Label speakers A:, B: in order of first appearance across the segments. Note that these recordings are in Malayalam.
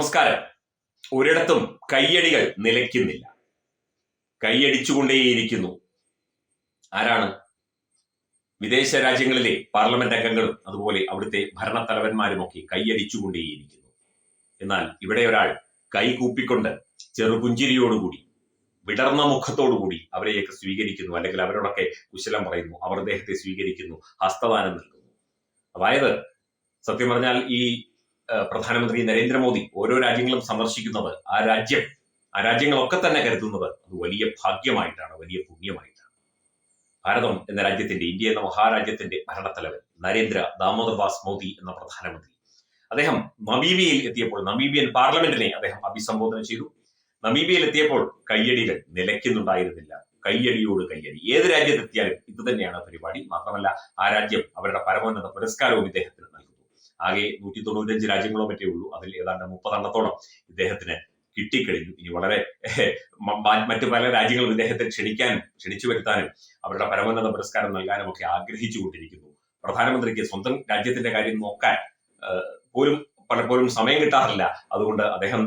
A: നമസ്കാരം. ഒരിടത്തും കയ്യടികൾ നിലയ്ക്കുന്നില്ല. കൈയടിച്ചുകൊണ്ടേയിരിക്കുന്നു ആരാണ്? വിദേശ രാജ്യങ്ങളിലെ പാർലമെന്റ് അംഗങ്ങളും അതുപോലെ അവിടുത്തെ ഭരണത്തലവന്മാരുമൊക്കെ കൈയടിച്ചുകൊണ്ടേയിരിക്കുന്നു എന്നാൽ ഇവിടെ ഒരാൾ കൈകൂപ്പിക്കൊണ്ട് ചെറുപുഞ്ചിരിയോടുകൂടി വിടർന്ന മുഖത്തോടുകൂടി അവരെയൊക്കെ സ്വീകരിക്കുന്നു. അല്ലെങ്കിൽ അവരോടൊക്കെ കുശലം പറയുന്നു. അവർ അദ്ദേഹത്തെ സ്വീകരിക്കുന്നു. ഹസ്തദാനം നൽകുന്നു. അതായത് സത്യം പറഞ്ഞാൽ ഈ പ്രധാനമന്ത്രി നരേന്ദ്രമോദി ഓരോ രാജ്യങ്ങളും സന്ദർശിക്കുന്നത് ആ രാജ്യം ആ രാജ്യങ്ങളൊക്കെ തന്നെ കരുതുന്നത് അത് വലിയ ഭാഗ്യമായിട്ടാണ് വലിയ പുണ്യമായിട്ടാണ്. ഭാരതം എന്ന രാജ്യത്തിന്റെ ഇന്ത്യ എന്ന മഹാരാജ്യത്തിന്റെ ഭരണത്തലവൻ നരേന്ദ്ര ദാമോദർദാസ് മോദി എന്ന പ്രധാനമന്ത്രി. അദ്ദേഹം നമീബിയയിൽ എത്തിയപ്പോൾ നമീബിയൻ പാർലമെന്റിനെ അദ്ദേഹം അഭിസംബോധന ചെയ്തു. നമീബിയയിൽ എത്തിയപ്പോൾ കയ്യടികൾ നിലയ്ക്കുന്നുണ്ടായിരുന്നില്ല. കയ്യടിയോട് കയ്യടി. ഏത് രാജ്യത്തെത്തിയാലും ഇത് തന്നെയാണ് പരിപാടി. മാത്രമല്ല ആ രാജ്യം അവരുടെ പരമോന്നത പുരസ്കാരവും ഇദ്ദേഹത്തിന് നൽകുന്നു ആകെ നൂറ്റി തൊണ്ണൂറ്റഞ്ച് രാജ്യങ്ങളോ മറ്റേ ഉള്ളൂ. അതിൽ ഏതാണ്ട് മുപ്പതെണ്ണത്തോളം ഇദ്ദേഹത്തിന് കിട്ടിക്കഴിഞ്ഞു. ഇനി വളരെ മറ്റു പല രാജ്യങ്ങളും ഇദ്ദേഹത്തെ ക്ഷണിക്കാനും ക്ഷണിച്ചു വരുത്താനും അവരുടെ പരമോന്നത പുരസ്കാരം നൽകാനും ഒക്കെ ആഗ്രഹിച്ചുകൊണ്ടിരിക്കുന്നു. പ്രധാനമന്ത്രിക്ക് സ്വന്തം രാജ്യത്തിന്റെ കാര്യം നോക്കാൻ പോലും പലപ്പോഴും സമയം കിട്ടാറില്ല. അതുകൊണ്ട് അദ്ദേഹം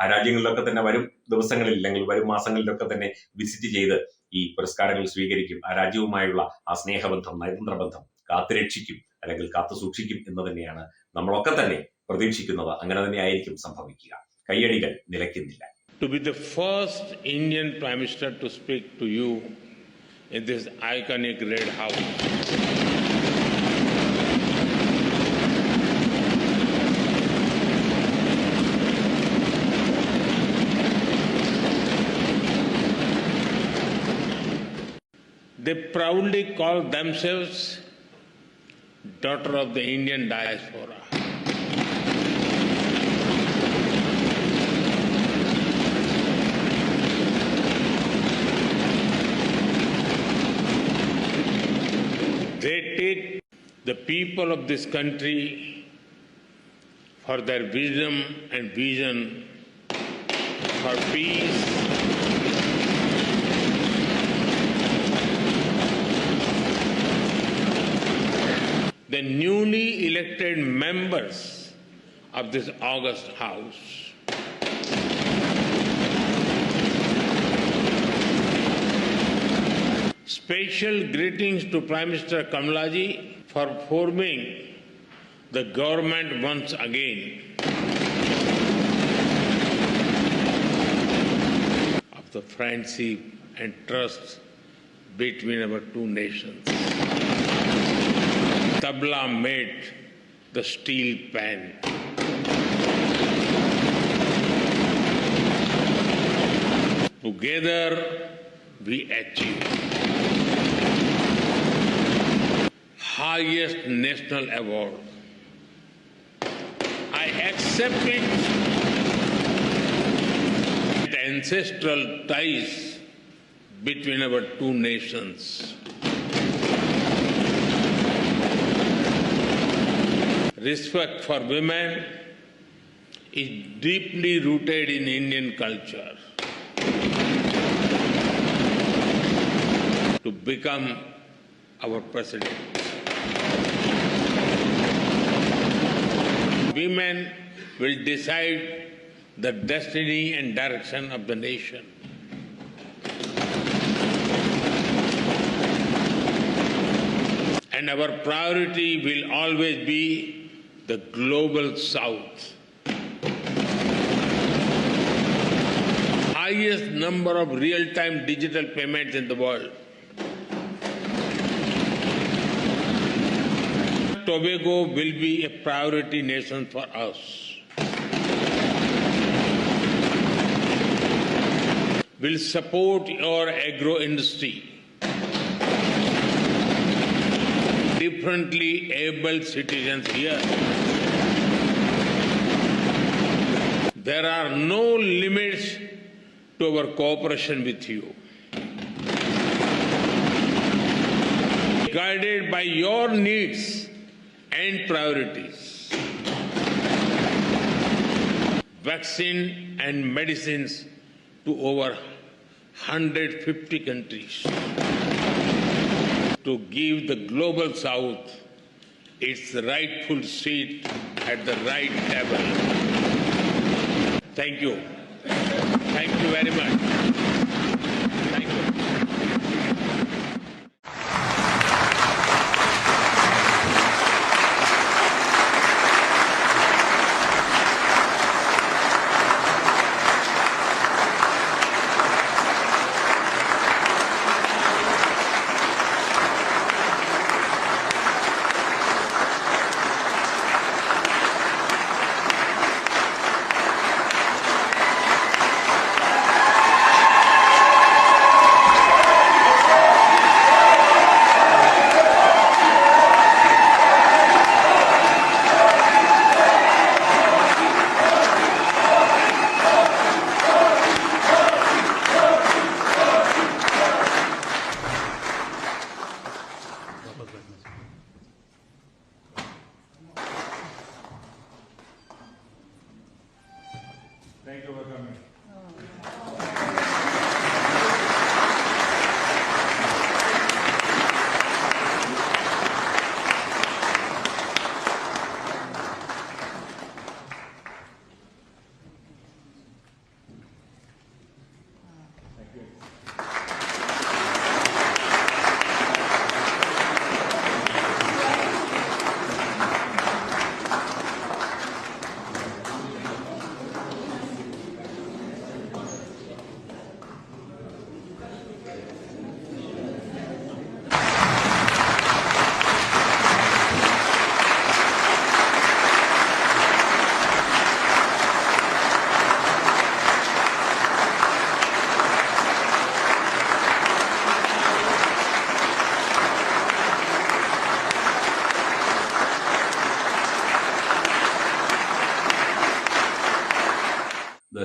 A: ആ രാജ്യങ്ങളിലൊക്കെ തന്നെ വരും ദിവസങ്ങളിൽ അല്ലെങ്കിൽ വരും മാസങ്ങളിലൊക്കെ തന്നെ വിസിറ്റ് ചെയ്ത് ഈ പുരസ്കാരങ്ങൾ സ്വീകരിക്കും. ആ രാജ്യവുമായുള്ള ആ സ്നേഹബന്ധം നയതന്ത്ര ബന്ധം കാത്തുരക്ഷിക്കും. അല്ലെങ്കിൽ കാത്തു സൂക്ഷിക്കും എന്ന് തന്നെയാണ് നമ്മളൊക്കെ തന്നെ പ്രതീക്ഷിക്കുന്നത് അങ്ങനെ തന്നെ ആയിരിക്കും സംഭവിക്കുക കയ്യടികൾ നിലയ്ക്കുന്നില്ല
B: to be the first Indian Prime Minister to speak to you in this iconic Red House. They proudly call themselves daughter of the Indian diaspora. They take the people of this country for their wisdom and vision for peace, the newly elected members of this august house Special greetings to Prime Minister Kamalaji for forming the government once again of the friendship and trust between our two nations. Tabla made the steel pan. Together we achieve highest national award. I accept it. The ancestral ties between our two nations. Respect for women is deeply rooted in Indian culture. To become our president. Women will decide the destiny and direction of the nation. And our priority will always be the global south. Highest number of real time digital payments in the world. Tobago will be a priority nation for us. Will support your agro industry. Differently able citizens here. There are no limits to our cooperation with you. Guided by your needs and priorities. Vaccine and medicines to over 150 countries to give the global south its rightful seat at the right table. Thank you. Thank you very much.
A: government.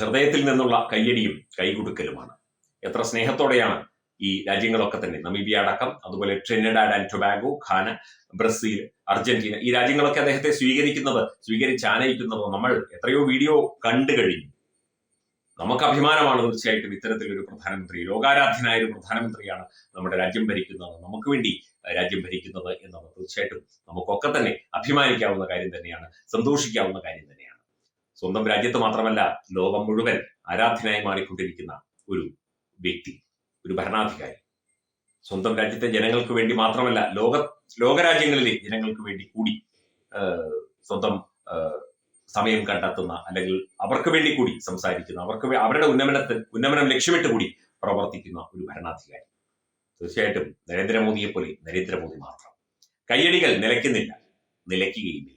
A: ഹൃദയത്തിൽ നിന്നുള്ള കയ്യടിയും കൈകൊടുക്കലുമാണ്. എത്ര സ്നേഹത്തോടെയാണ് ഈ രാജ്യങ്ങളൊക്കെ തന്നെ നമീബിയ അടക്കം അതുപോലെ Trinidad and Tobago Ghana Brazil Argentina ഈ രാജ്യങ്ങളൊക്കെ അദ്ദേഹത്തെ സ്വീകരിക്കുന്നത് സ്വീകരിച്ച് ആനയിക്കുന്നത് നമ്മൾ എത്രയോ വീഡിയോ കണ്ടു കഴിഞ്ഞു. നമുക്ക് അഭിമാനമാണ് തീർച്ചയായിട്ടും ഇത്തരത്തിലൊരു പ്രധാനമന്ത്രി ലോകാരാധ്യനായ ഒരു പ്രധാനമന്ത്രിയാണ് നമ്മുടെ രാജ്യം ഭരിക്കുന്നത് നമുക്ക് വേണ്ടി രാജ്യം ഭരിക്കുന്നത് എന്നത് തീർച്ചയായിട്ടും നമുക്കൊക്കെ തന്നെ അഭിമാനിക്കാവുന്ന കാര്യം തന്നെയാണ് സന്തോഷിക്കാവുന്ന കാര്യം തന്നെയാണ്. സ്വന്തം രാജ്യത്ത് മാത്രമല്ല ലോകം മുഴുവൻ ആരാധ്യനായി മാറിക്കൊണ്ടിരിക്കുന്ന ഒരു വ്യക്തി ഒരു ഭരണാധികാരി. സ്വന്തം രാജ്യത്തെ ജനങ്ങൾക്ക് വേണ്ടി മാത്രമല്ല ലോക ലോകരാജ്യങ്ങളിലെ ജനങ്ങൾക്ക് വേണ്ടി കൂടി സ്വന്തം സമയം കണ്ടെത്തുന്ന അല്ലെങ്കിൽ അവർക്ക് വേണ്ടി കൂടി സംസാരിക്കുന്ന അവർക്ക് അവരുടെ ഉന്നമനത്തിൽ ഉന്നമനം ലക്ഷ്യമിട്ട് കൂടി പ്രവർത്തിക്കുന്ന ഒരു ഭരണാധികാരി. തീർച്ചയായിട്ടും നരേന്ദ്രമോദിയെ പോലെ നരേന്ദ്രമോദി മാത്രം. കയ്യടികൾ നിലയ്ക്കുന്നില്ല നിലയ്ക്കുകയുമില്ല.